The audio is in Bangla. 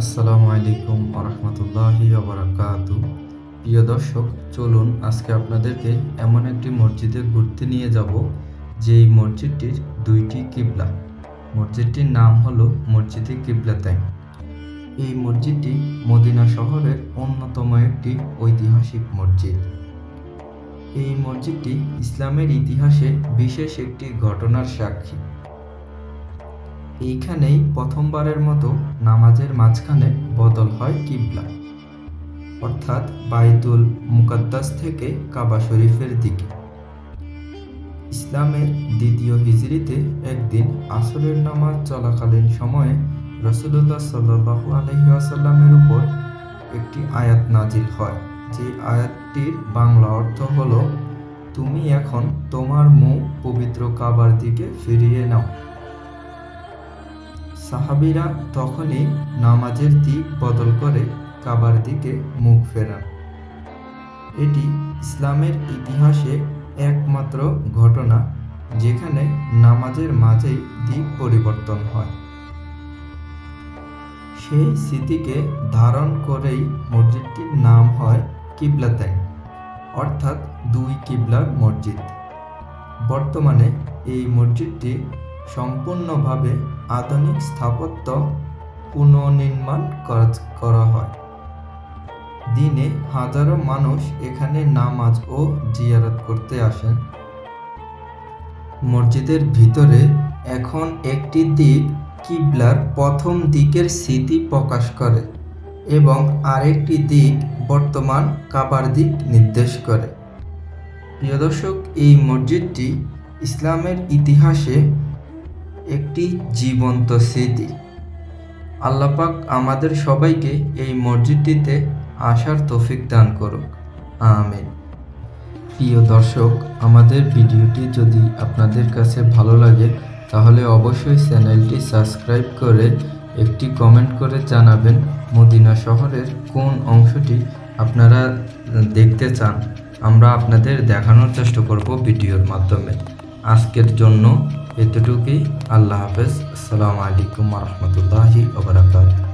আসসালামু আলাইকুম আরহামতুল্লাহি আবরাকাত প্রিয় দর্শক, চলুন আজকে আপনাদেরকে এমন একটি মসজিদে ঘুরতে নিয়ে যাব, যেই মসজিদটির দুইটি কিবলা। মসজিদটির নাম হলো মসজিদে কিবলাতাইন এই মসজিদটি মদিনা শহরের অন্যতম একটি ঐতিহাসিক মসজিদ। এই মসজিদটি ইসলামের ইতিহাসে বিশেষ একটি ঘটনার সাক্ষী। এইখানেই প্রথমবারের মতো নামাজের মাঝখানে বদল হয় কিবলা। অর্থাৎ বাইতুল মুকাদ্দাস থেকে কাবা শরীফের দিকে। ইসলামের দ্বিতীয় হিজরিতে একদিন আসরের নামাজ চলাকালীন সময়ে রসুল্লাহ সাল্লাহু আলহি আসাল্লামের উপর একটি আয়াত নাজিল হয়। যে আয়াতটির বাংলা অর্থ হলো, তুমি এখন তোমার মুখ পবিত্র কাবার দিকে ফিরিয়ে নাও। সাহাবিরা তখনই নামাজের দিক বদল করে কাবার দিকে মুখ ফেরান। এটি ইসলামের ইতিহাসে একমাত্র ঘটনা যেখানে নামাজের মাঝেই দিক পরিবর্তন হয়। সেই স্মৃতিকে ধারণ করেই মসজিদটির নাম হয় কিবলাতাইন, অর্থাৎ দুই কিবলার মসজিদ। বর্তমানে এই মসজিদটি সম্পূর্ণভাবে আধুনিক স্থাপত্য পুনর্নির্মাণ করা- হয়। দিনে হাজারো মানুষ এখানে নামাজ ও জিয়ারত করতে আসেন। মসজিদের ভিতরে এখন একটি দিক কিবলার প্রথম দিকের স্মৃতি প্রকাশ করে এবং আরেকটি দিক বর্তমান কাবার দিক নির্দেশ করে। প্রিয় দর্শক, এই মসজিদটি ইসলামের ইতিহাসে একটি জীবন্ত স্মৃতি। আল্লাপাক আমাদের সবাইকে এই মসজিদটিতে আসার তৌফিক দান করুক। আমিন। প্রিয় দর্শক, আমাদের ভিডিওটি যদি আপনাদের কাছে ভালো লাগে, তাহলে অবশ্যই চ্যানেলটি সাবস্ক্রাইব করে একটি কমেন্ট করে জানাবেন, মদিনা শহরের কোন অংশটি আপনারা দেখতে চান। আমরা আপনাদের দেখানোর চেষ্টা করব ভিডিওর মাধ্যমে। আজকের জন্য এতটুকুই। আল্লাহ হাফেজ। আসসালামু আলাইকুম রহমতুল্লাহি ওবরাকাত